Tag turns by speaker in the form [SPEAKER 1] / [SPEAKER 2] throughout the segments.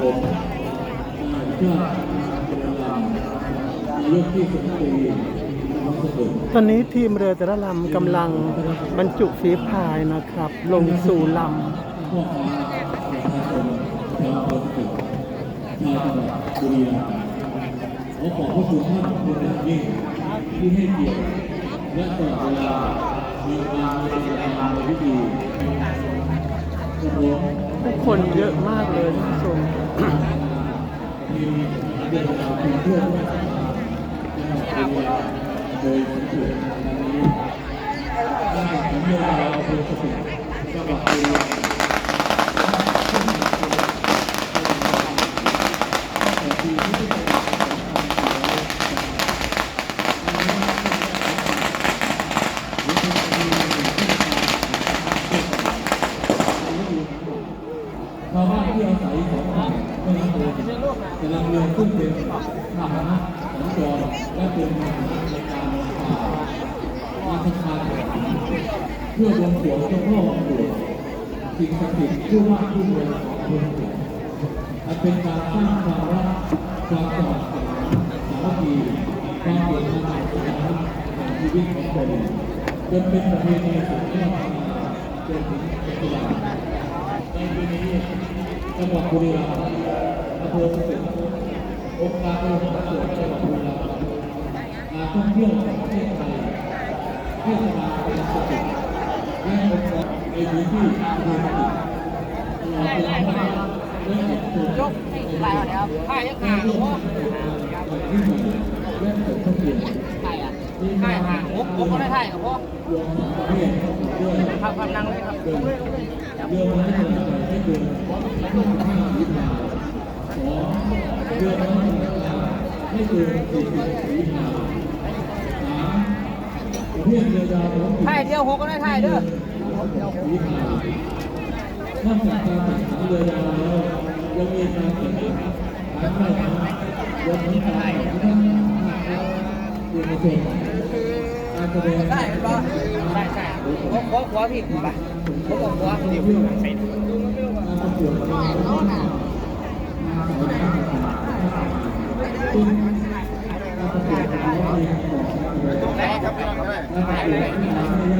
[SPEAKER 1] ผมนายชาติเป็นลำนายกที่สิบปีวัสดุ
[SPEAKER 2] ตอนนี้ทีมเรือแต่ละลำกำลังบรรจุฝีพายนะครับ ลงสู่ล
[SPEAKER 1] พ่อค้าประชาชนชาวคนตึกชาวจังหวัดบุรีรัมย์ขอขอบพระคุณท่านเป็นอย่างยิ่งที่ให้เกียรติและตลอดเวลามีการมาเป็นประธานในพิธีกระผมำ
[SPEAKER 2] ผู้ คนเยอะมากเลยท่านผู้ชม
[SPEAKER 1] มีเรื่องราวเพียงเพื่อนจังหวัดบุรีรัมย์โดยสังเกตดังนี้ตั้งแต่ผมเรียนราวอำเภอสตึกจังหวัดบุรีรัมย์ตั้งแต่ปีพุทธศักราชชาวบ้านที่อาศัยของฝั่งแม่น้ำโขงกำลังเรือขึ้นเป็นพาหนะสัญจรและเป็นพาหนะในการผ่าอาคารเพื่อบวงสวงเจ้าพ่อองค์ปู่สิ่งศักดิ์สิทธิ์ผู้ว่าผู้เมืองของเมืองสุอันเป็นการสร้างความรักความสมัครสมานสามัคคีความเดือดร้อนสถานะในชีวิตของคนจนเป็นประเพณีสืบทอดมาจนถึงปัจจุบันในปีนี้จังหวัดบุรีรัมย์อำเภอสตึกองค์การบริหารส่วนจังหวัดบุรีรัมย์การท่องเที่ยวแห่งประเทศไทยเทศบาลตำบลสตึกและองค์กรในสตึก ยกไปแล้วผ้ายังขาดหัวที่มีและสมทบทุน
[SPEAKER 3] ใช่อะใช่ค่ะผมผมก็ได้ถ่ายกับพ่อ
[SPEAKER 1] รวมทั้งประเทศด้วย
[SPEAKER 3] ทำกำลังเลยครับ
[SPEAKER 1] เดินเรือมาให้กำลังใจให้เดิน25วินาสองเรือมาให้กำลังใจให้เดิน40วินา ถ่า
[SPEAKER 3] ยเที่ยวหกก็ได้ถ่ายเด้อ
[SPEAKER 1] วินานอกจากการแข่งขันเรือยาวแล้วยังมีการแข่งขันการว่ายน้ำรวมทั้งการแข่งขันภาครัฐเอกชนการแสดง
[SPEAKER 3] ได้เป็นป่ะใช่ใช่ขอขอขอผิดป่ะผมบอขอเดี๋ยวใส่
[SPEAKER 1] การประกวดนางสาวน้ำเป็นการประกวดของเราเองของ
[SPEAKER 3] ได้ครับ
[SPEAKER 1] การประกวดที่ทำให้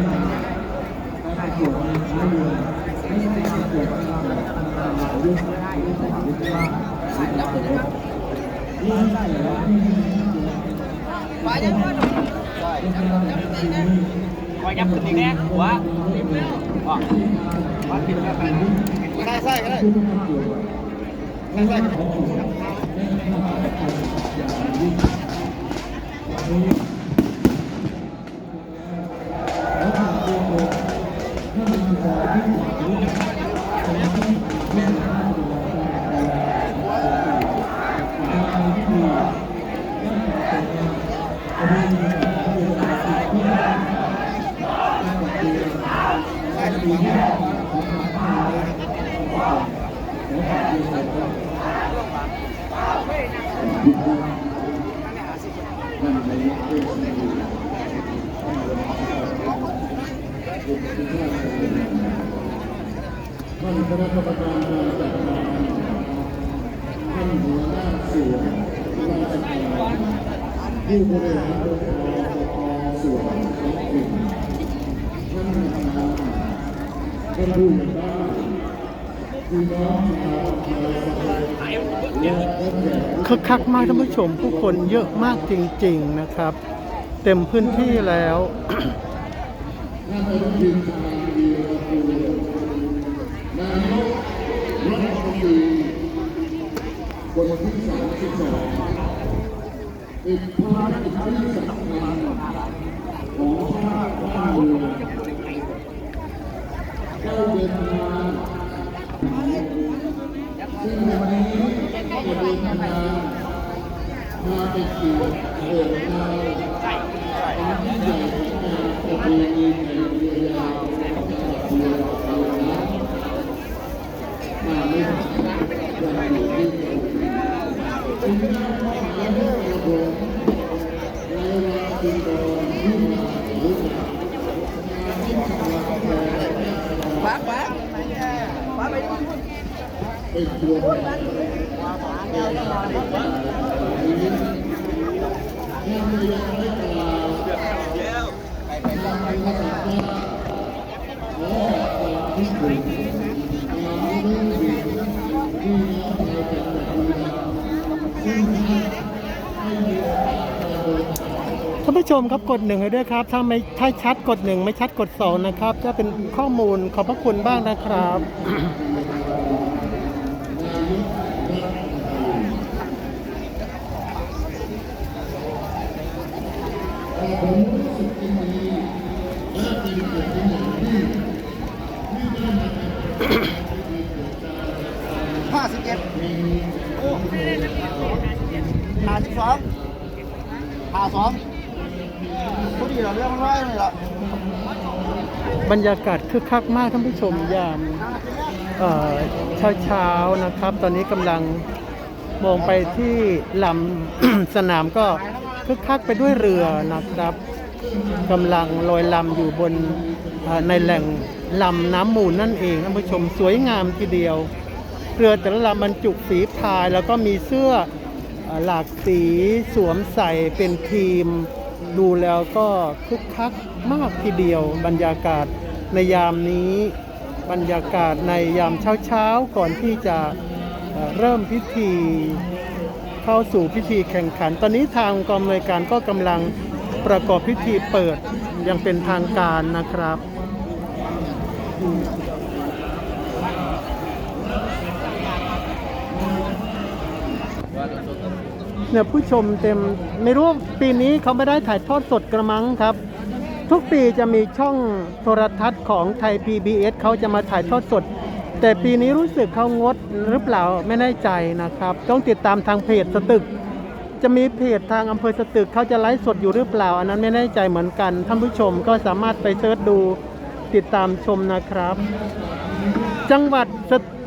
[SPEAKER 1] ไที่ของทา
[SPEAKER 3] งกา
[SPEAKER 1] รแล้วก็เรียนรู้นั่นในเรื่องของท่านคณะกรรมการการจัดงานท่านหัวหน้าส่วนราชการผู้บริหารองค์กรปกครองส่วนท้องถิ่นท่านประธาน
[SPEAKER 2] คึกคักมากท่านผู้ชมผู้คนเยอะมากจริง ๆนะครับ เต็มพื้นที่แล้ว
[SPEAKER 1] วันตรีคนที่สามสิบสองอีกภารกิจที่สำคัญของชาติบ้านเมืองได้เดินทางซึ่งวันนี้จะเดินทาง มาเป็นเกียรติเปิดงานความยิ่งใหญ่ของงานประเพณีแห่งเรือยาวจังหวัดบุรีรัมย์นะมาเล่นยังอยู่ที่เดิมจึงได้มอบหมายให้กระผมในเวลาจึงโดนที่มารู้จักงานที่ทำมาแทน
[SPEAKER 3] ปั๊บปั๊บปั๊บไป
[SPEAKER 1] เป็นตัวแทน
[SPEAKER 2] ท่าน ผู้ชมครับกดหนึ่งให้ด้วยครับ ถ้าไม่ถ้าชัดกดหนึ่งไม่ชัดกดสองนะครับ จะเป็นข้อมูลขอบพระคุณบ้างนะครับ
[SPEAKER 3] ห้าสิบเอ็ดห้าสิบสองห้าสอง พอดีเราเรื่องไว้เลยล่ะ
[SPEAKER 2] บรรยากาศคึกคักมากท่านผู้ชมยามเช้าเช้าๆนะครับ ตอนนี้กำลังมองไปที่ลำสนามก็คึกคักไปด้วยเรือนะครับกำลังลอยลำอยู่บนในแหล่งลำน้ำมูลนั่นเองท่านผู้ชมสวยงามทีเดียว เรือแต่ละลำบรรจุฝีพายแล้วก็มีเสื้อเอ่อหลากสีสวมใส่เป็นทีม ดูแล้วก็คึกคักมากทีเดียวบรรยากาศในยามนี้บรรยากาศในยามเช้าๆ ก่อนที่จะเริ่มพิธีเข้าสู่พิธีแข่งขัน ตอนนี้ทางกองอำนวยการก็กำลังประกอบพิธีเปิดอยังเป็นทางการนะครับ เนี่ยผู้ชมเต็มไม่รู้ปีนี้เขาไม่ได้ถ่ายทอดสดกระมังครับ ทุกปีจะมีช่องโทรทัศน์ของไทย PBS เขาจะมาถ่ายทอดสด แต่ปีนี้รู้สึกเขางดหรือเปล่าไม่แน่ใจนะครับ ต้องติดตามทางเพจสตึก จะมีเพจทางอำเภอสตึกเขาจะไลฟ์สดอยู่หรือเปล่า อันนั้นไม่แน่ใจเหมือนกัน ท่านผู้ชมก็สามารถไปเสิร์ชดูติดตามชมนะครับ จังหวัด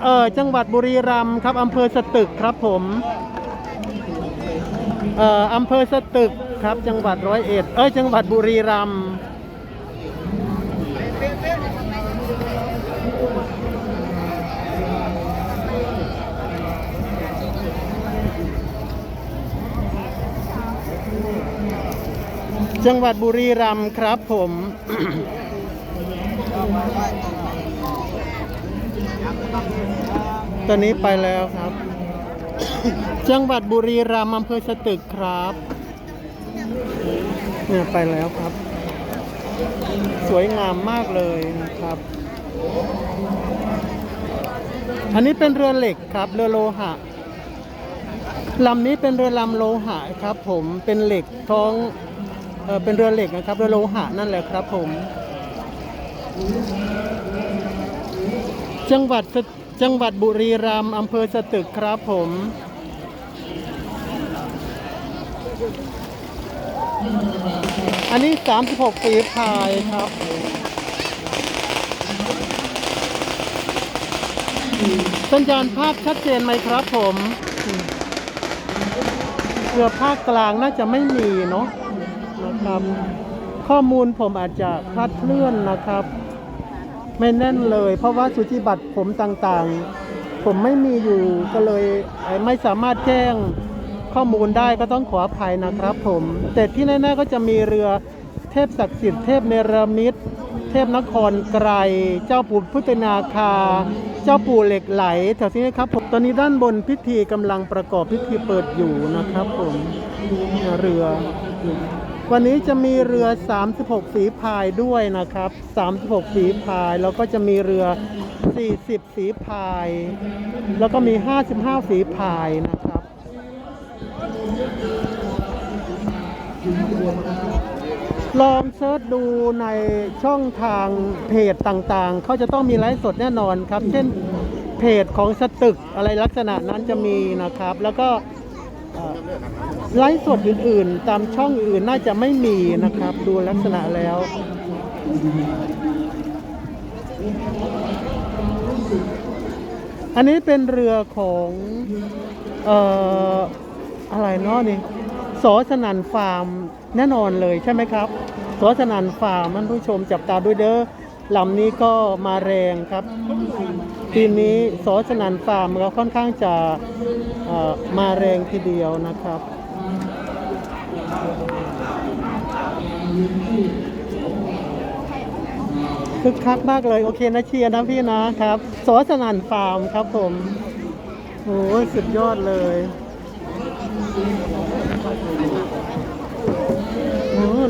[SPEAKER 2] เอ่อจังหวัดบุรีรัมย์ครับอำเภอสตึกครับผม อ่ออำเภอสตึกครับ จังหวัดร้อยเอ็ด เอ้ย จังหวัดบุรีรัมย์จังหวัดบุรีรัมย์ครับผมตอนนี้ไปแล้วครับ จังหวัดบุรีรัมย์อำเภอสตึกครับ เนี่ยไปแล้วครับ สวยงามมากเลยนะครับ อันนี้เป็นเรือเหล็กครับ เรือโลหะลำนี้เป็นเรือลำโลหะครับ ผมเป็นเหล็กท้องเออเป็นเรือเหล็กนะครับ เรือโลหะนั่นแหละครับ ผม จังหวัดจังหวัดบุรีรัมย์อำเภอสตึกครับผม อันนี้ 36ปีพายครับ สัญญาณภาพชัดเจนไหมครับผมเรือภาคกลางน่าจะไม่มีเนาะนะครับ ข้อมูลผมอาจจะคลาดเคลื่อนนะครับ ไม่แน่นเลย เพราะว่าสุจิบัตรผมต่างๆ ผมไม่มีอยู่ก็เลยไม่สามารถแจ้ง ข้อมูลได้ก็ต้องขออภัยนะครับผม แต่ที่แน่ๆก็จะมีเรือเทพศักดิ์สิทธิ์เทพเนรมิตเทพนครไกร เจ้าปู่พุทธนาคา เจ้าปู่เหล็กไหลแถวนี้ครับผมตอนนี้ด้านบนพิธีกำลังประกอบพิธีเปิดอยู่นะครับผมเรือ วันนี้จะมีเรือ 36 ฝีพายด้วยนะครับ 36 ฝีพาย แล้วก็จะมีเรือ 40 ฝีพาย แล้วก็มี 55 ฝีพายนะครับ ลองเซิร์ชดูในช่องทางเพจต่างๆ เขาจะต้องมีไลฟ์สดแน่นอนครับ เช่นเพจของสตึกอะไรลักษณะนั้นจะมีนะครับ แล้วก็ไลฟ์สดอื่นๆ ตามช่องอื่นน่าจะไม่มีนะครับ ดูลักษณะแล้วอันนี้เป็นเรือของเอ่ อะไรเนาะนี่สอสนันฟาร์มแน่นอนเลยใช่ไหมครับสอสนันฟาร์มท่านผู้ชมจับตาด้วยเด้อลำนี้ก็มาแรงครับปีนี้สอสนันฟาร์มเราค่อนข้างจะมาแรงทีเดียวนะครับคึกคักมากเลย โอเคนะเชียร์นะพี่นะครับสอสนันฟาร์มครับผมโอ้สุดยอดเลย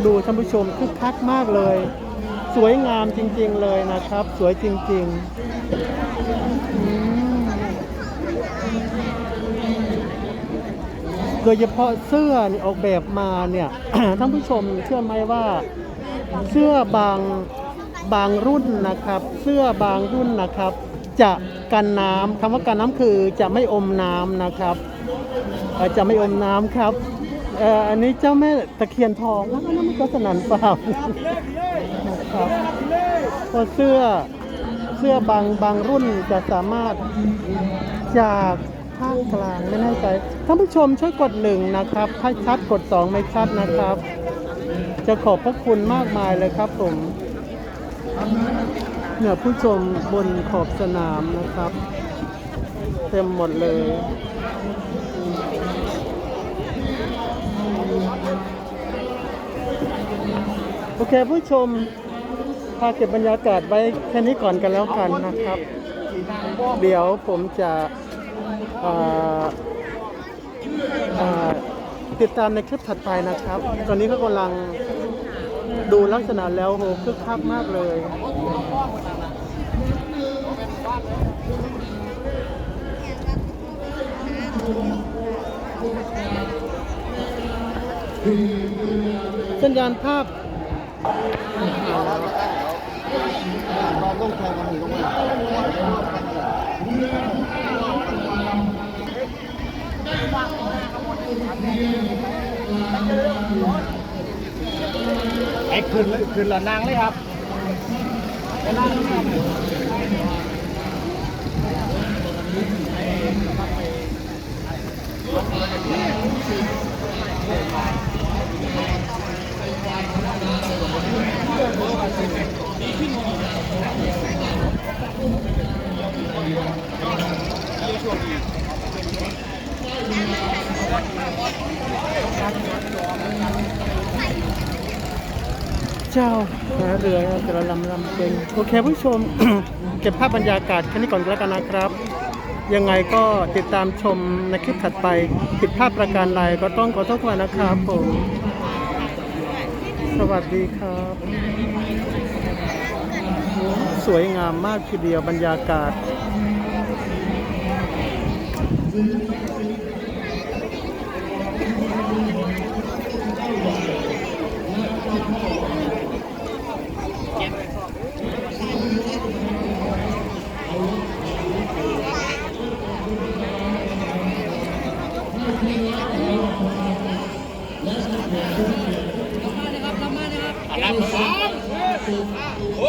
[SPEAKER 2] ดูท่านผู้ชมคึกคักมากเลย สวยงามจริง ๆเลยนะครับ สวยจริง ๆ โดยเฉพาะเสื้อออกแบบมาเนี่ยท่านผู้ชมเชื่อไหมว่า เสื้อบางบางรุ่นนะครับ เสื้อบางรุ่นนะครับ จะกันน้ำคำว่ากันน้ำคือจะไม่อมน้ำนะครับ จะไม่อมน้ำครับเอ่ออันนี้เจ้าแม่ตะเคียนทองแล้วนั่นมันก็สนันเปล่านะครับเพราะเสื้อเสื้อบางบางรุ่นจะสามารถจากภาคกลางไม่แน่ใจท่านผู้ชมช่วยกดหนึ่งนะครับถ้าชัดกดสองไม่ชัดนะครับ จะขอบพระคุณมากมายเลยครับผมเนี่ยผู้ชมบนขอบสนามนะครับ เต็มหมดเลย โอเคผู้ชมพาเก็บบรรยากาศไว้แค่นี้ก่อนกันแล้วกันนะครับ เดี๋ยวผมจะติดตามในคลิปถัดไปนะครับ ตอนนี้ก็กำลังดูลักษณะแล้วโหคึกคักมากเลยสัญญาณภาพ
[SPEAKER 3] รอบลงแข่งกันหนีลงมา
[SPEAKER 4] ไอ้คืนเลยคืนละนางเลยครับ
[SPEAKER 2] เจ้าหาเรือจะละลำลำเป็นโอเคผู้ชม เก็บภาพบรรยากาศแค่นี้ก่อนแล้วกันนะครับ ยังไงก็ติดตามชมในคลิปถัดไป ผิดพลาดประการใดก็ต้องขอโทษด้วยนะครับผม สวัสดีครับ สวยงามมากทีเดียวบรรยากาศ